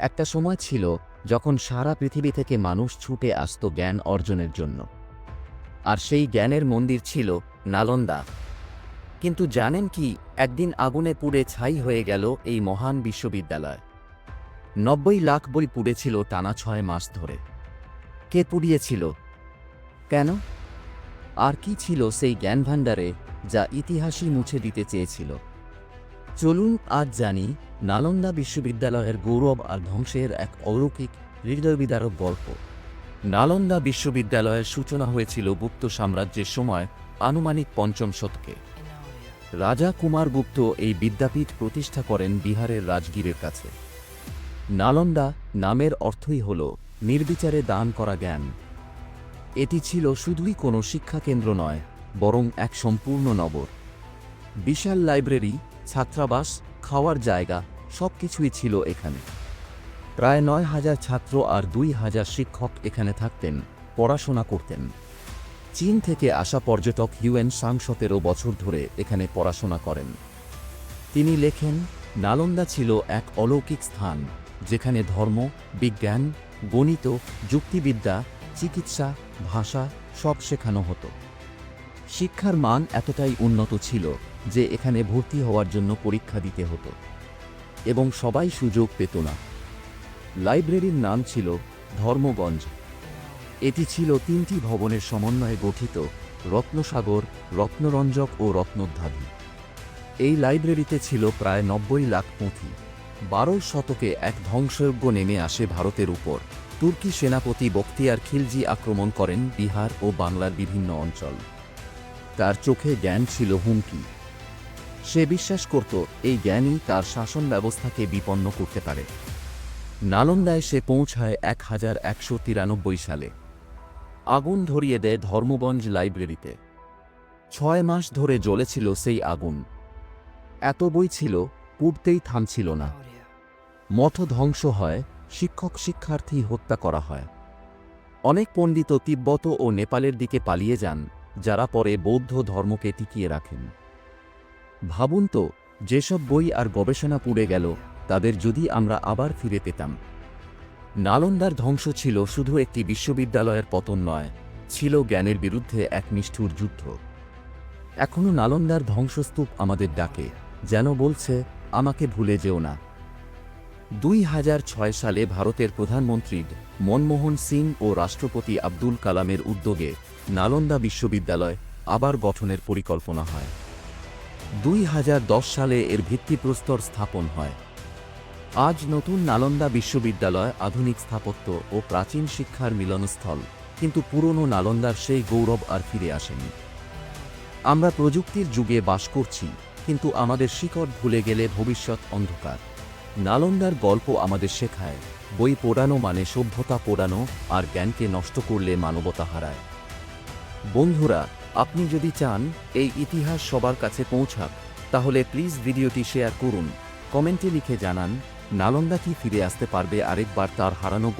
একটা সময় ছিল যখন সারা পৃথিবী থেকে মানুষ ছুটে আসতো জ্ঞান অর্জনের জন্য। আর সেই জ্ঞানের মন্দির ছিল নালন্দা। কিন্তু জানেন কি, একদিন আগুনে পুড়ে ছাই হয়ে গেল এই মহান বিশ্ববিদ্যালয়। নব্বই লাখ বই পুড়েছিল টানা ছয় মাস ধরে। কে পুড়িয়েছিল? কেন? আর কি ছিল সেই জ্ঞান ভাণ্ডারে যা ইতিহাসই মুছে দিতে চেয়েছিল? চলুন আজ জানি নালন্দা বিশ্ববিদ্যালয়ের গৌরব আর ধ্বংসের এক অলৌকিক হৃদয়বিদারক গল্প। নালন্দা বিশ্ববিদ্যালয়ের সূচনা হয়েছিল গুপ্ত সাম্রাজ্যের সময় আনুমানিক পঞ্চম শতকে। রাজা কুমার গুপ্ত এই বিদ্যাপীঠ প্রতিষ্ঠা করেন বিহারের রাজগীরের কাছে। নালন্দা নামের অর্থই হল নির্বিচারে দান করা জ্ঞান। এটি ছিল শুধুই কোনো শিক্ষাকেন্দ্র নয়, বরং এক সম্পূর্ণ নগর। বিশাল লাইব্রেরি, ছাত্রাবাস খাওয়ার জায়গা সব কিছুই ছিল এখানে। প্রায় নয় হাজার ছাত্র আর দুই হাজার শিক্ষক এখানে থাকতেন, পড়াশোনা করতেন। চীন থেকে আসা পর্যটক ইউএন সাং সতেরো বছর ধরে এখানে পড়াশোনা করেন। তিনি লেখেন, নালন্দা ছিল এক অলৌকিক স্থান, যেখানে ধর্ম, বিজ্ঞান, গণিত, যুক্তিবিদ্যা, চিকিৎসা, ভাষা সব শেখানো হতো। শিক্ষার মান এতটাই উন্নত ছিল যে এখানে ভর্তি হওয়ার জন্য পরীক্ষা দিতে হতো। এবং সবাই সুযোগ পেত না। লাইব্রেরির নাম ছিল ধর্মগঞ্জ। এটি ছিল তিনটি ভবনের সমন্বয়ে গঠিত রত্নসাগর, রত্নরঞ্জক ও রত্নোদ্ধাবী এই লাইব্রেরিতে ছিল প্রায় নব্বই লাখ পুঁথি। বারো শতকে এক ধ্বংসযজ্ঞ নেমে আসে ভারতের উপর। তুর্কি সেনাপতি বখতিয়ার খিলজি আক্রমণ করেন বিহার ও বাংলার বিভিন্ন অঞ্চল। তার চোখে জ্ঞান ছিল হুমকি। সে বিশ্বাস করত এই জ্ঞানই তার শাসন ব্যবস্থাকে বিপন্ন করতে পারে। নালন্দায় সে পৌঁছায় এক হাজার একশো তিরানব্বই সালে। আগুন ধরিয়ে দেয় ধর্মগঞ্জ লাইব্রেরিতে। ছয় মাস ধরে জ্বলেছিল সেই আগুন। এত বই ছিল, পুড়তেই থামছিল না। মঠ ধ্বংস হয়, শিক্ষক শিক্ষার্থী হত্যা করা হয়। অনেক পণ্ডিত তিব্বত ও নেপালের দিকে পালিয়ে যান। যারা পরে বৌদ্ধ ধর্মকে টিকিয়ে রাখেন। ভাবুন তো, যেসব বই আর গবেষণা পুড়ে গেল, তাদের যদি আমরা আবার ফিরে পেতাম। নালন্দার ধ্বংস ছিল শুধু একটি বিশ্ববিদ্যালয়ের পতন নয়, ছিল জ্ঞানের বিরুদ্ধে এক নিষ্ঠুর যুদ্ধ। এখনও নালন্দার ধ্বংসস্তূপ আমাদের ডাকে, যেন বলছে, আমাকে ভুলে যেও না। দুই হাজার ছয় সালে ভারতের প্রধানমন্ত্রী মনমোহন সিং ও রাষ্ট্রপতি আব্দুল কালামের উদ্যোগে নালন্দা বিশ্ববিদ্যালয় আবার গঠনের পরিকল্পনা হয়। দুই হাজার দশ সালে এর ভিত্তিপ্রস্তর স্থাপন হয়। আজ নতুন নালন্দা বিশ্ববিদ্যালয় আধুনিক স্থাপত্য ও প্রাচীন শিক্ষার মিলনস্থল, কিন্তু পুরনো নালন্দার সেই গৌরব আর ফিরে আসেনি। আমরা প্রযুক্তির যুগে বাস করছি, কিন্তু আমাদের শিকড় ভুলে গেলে ভবিষ্যৎ অন্ধকার। নালন্দার গল্প আমাদের শেখায়। বই পোড়ানো মানে সভ্যতা পোড়ানো আর জ্ঞানকে নষ্ট করলে মানবতা হারায়। বন্ধুরা, আপনি যদি চান এই ইতিহাস সবার কাছে পৌঁছাক, তাহলে প্লিজ ভিডিওটি শেয়ার করুন। কমেন্টে লিখে জানান, নালন্দা কি ফিরে আসতে পারবে আরেকবার তার হারানো